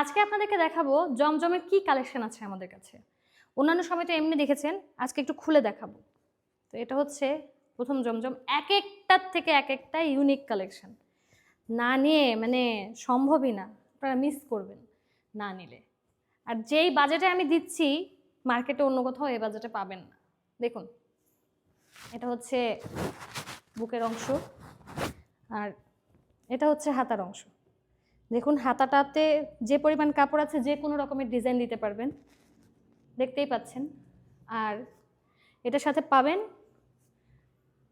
আজকে আপনাদেরকে দেখাবো জমজমের কি কালেকশন আছে আমাদের কাছে। অন্যান্য সময় তো এমনি দেখেছেন, আজকে একটু খুলে দেখাবো। তো এটা হচ্ছে প্রথম জমজম, এক একটার থেকে এক একটা ইউনিক কালেকশন না নিয়ে মানে সম্ভবই না, আপনারা মিস করবেন না নিলে। আর যেই বাজেটে আমি দিচ্ছি মার্কেটে অন্য কোথাও এই বাজেটে পাবেন না। দেখুন, এটা হচ্ছে বুকের অংশ, আর এটা হচ্ছে হাতার অংশ। দেখুন, হাতাটাতে যে পরিমাণ কাপড় আছে যে কোনো রকমের ডিজাইন দিতে পারবেন। দেখতেই পাচ্ছেন। আর এটার সাথে পাবেন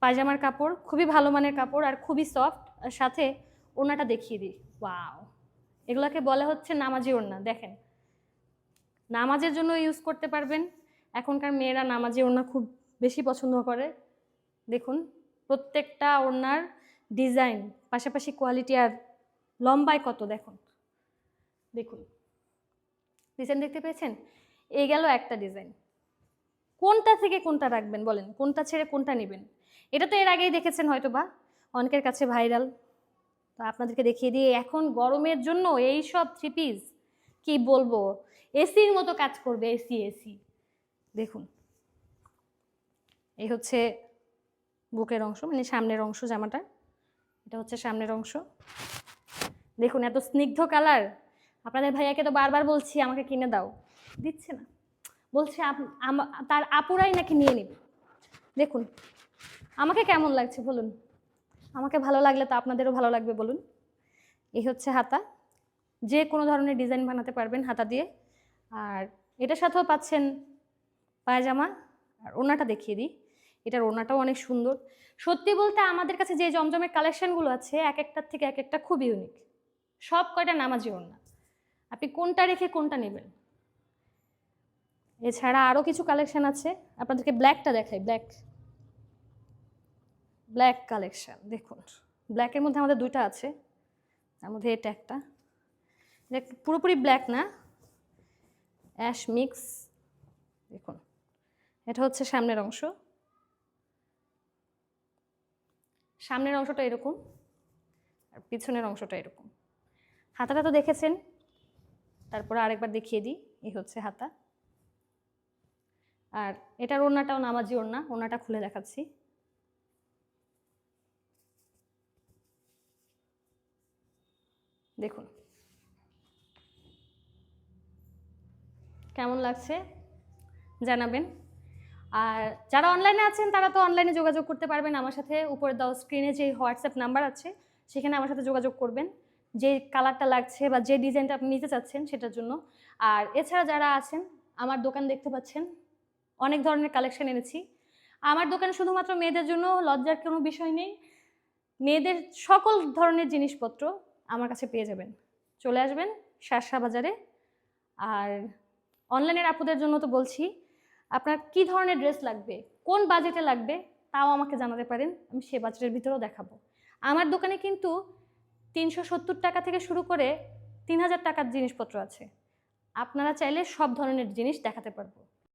পায়জামার কাপড়, খুবই ভালো মানের কাপড় আর খুবই সফট। আর সাথে ওড়নাটা দেখিয়ে দিই। ওয়াও! এগুলোকে বলা হচ্ছে নামাজি ওড়না। দেখেন, নামাজের জন্য ইউজ করতে পারবেন। এখনকার মেয়েরা নামাজি ওড়না খুব বেশি পছন্দ করে। দেখুন, প্রত্যেকটা ওড়নার ডিজাইন, পাশাপাশি কোয়ালিটি আর লম্বায় কত দেখুন। দেখুন। ডিজাইন দেখতে পেয়েছেন? এই গেল একটা ডিজাইন কোনটা থেকে কোনটা রাখবেন বলেন? কোনটা ছেড়ে কোনটা নেবেন? এটা তো এর আগেই দেখেছেন হয়তো বা অনেকের কাছে ভাইরাল তো আপনাদেরকে দেখিয়ে দিয়ে এখন গরমের জন্য এই সব থ্রি পিস কি বলব? এসির মতো কাজ করবে এসি এসি। দেখুন। এই হচ্ছে বুকের অংশ মানে সামনের অংশ জামাটা এটা হচ্ছে সামনের অংশ। দেখুন, এত স্নিগ্ধ কালার। আপনাদের ভাইয়াকে তো বারবার বলছি, আমাকে কিনে দাও। দিচ্ছে না। বলছে তার আপুরাই নাকি নিয়ে নিবে? দেখুন, আমাকে কেমন লাগছে বলুন? আমাকে ভালো লাগলে তো আপনাদেরও ভালো লাগবে বলুন। এই হচ্ছে হাতা। যে কোনো ধরনের ডিজাইন বানাতে পারবেন হাতা দিয়ে। আর এটার সাথেও পাচ্ছেন পায়জামা। আর ওনাটা দেখিয়ে দিই। এটার ওনাটাও অনেক সুন্দর। সত্যি বলতে আমাদের কাছে যে জমজমের কালেকশনগুলো আছে, এক একটার থেকে এক একটা খুব ইউনিক সব কয়টা নামাজি ওড়না? আপনি কোনটা রেখে কোনটা নেবেন? এছাড়া আরও কিছু কালেকশন আছে। আপনাদেরকে ব্ল্যাকটা দেখাই ব্ল্যাক ব্ল্যাক কালেকশন দেখুন। ব্ল্যাকের মধ্যে আমাদের দুইটা আছে। তার মধ্যে এটা একটা। এটা পুরোপুরি ব্ল্যাক না। অ্যাশ মিক্স দেখুন। এটা হচ্ছে সামনের অংশ। সামনের অংশটা এরকম, আর পিছনের অংশটা এরকম। হাতাটা তো দেখেছেন। তারপরে আরেকবার দেখিয়ে দিই, এই হচ্ছে হাতা। আর এটার ওড়নাটাও নামাজি ওড়না, ওড়নাটা খুলে দেখাচ্ছি। দেখুন। কেমন লাগছে? জানাবেন। আর যারা অনলাইনে আছেন, তারা তো অনলাইনে যোগাযোগ করতে পারবেন। আমার সাথে উপরে দাও স্ক্রিনে যে হোয়াটসঅ্যাপ নাম্বার আছে, সেখানে আমার সাথে যোগাযোগ করবেন। যে কালারটা লাগছে বা যে ডিজাইনটা আপনি নিতে চাচ্ছেন সেটার জন্য। আর এছাড়া যারা আছেন, আমার দোকান দেখতে পাচ্ছেন, অনেক ধরনের কালেকশন এনেছি। আমার দোকানে শুধুমাত্র মেয়েদের জন্য লজ্জার কোনো বিষয় নেই। মেয়েদের সকল ধরনের জিনিসপত্র আমার কাছে পেয়ে যাবেন। চলে আসবেন শার্শা বাজারে। আর অনলাইনের আপুদের জন্য তো বলছি, আপনার কি ধরনের ড্রেস লাগবে, কোন বাজেটে লাগবে, তাও আমাকে জানাতে পারেন, আমি সে বাজেটের ভিতরেও দেখাবো। আমার দোকানে কিন্তু তিনশো সত্তর টাকা থেকে শুরু করে তিন হাজার টাকার জিনিসপত্র আছে। আপনারা চাইলে সব ধরনের জিনিস দেখাতে পারব।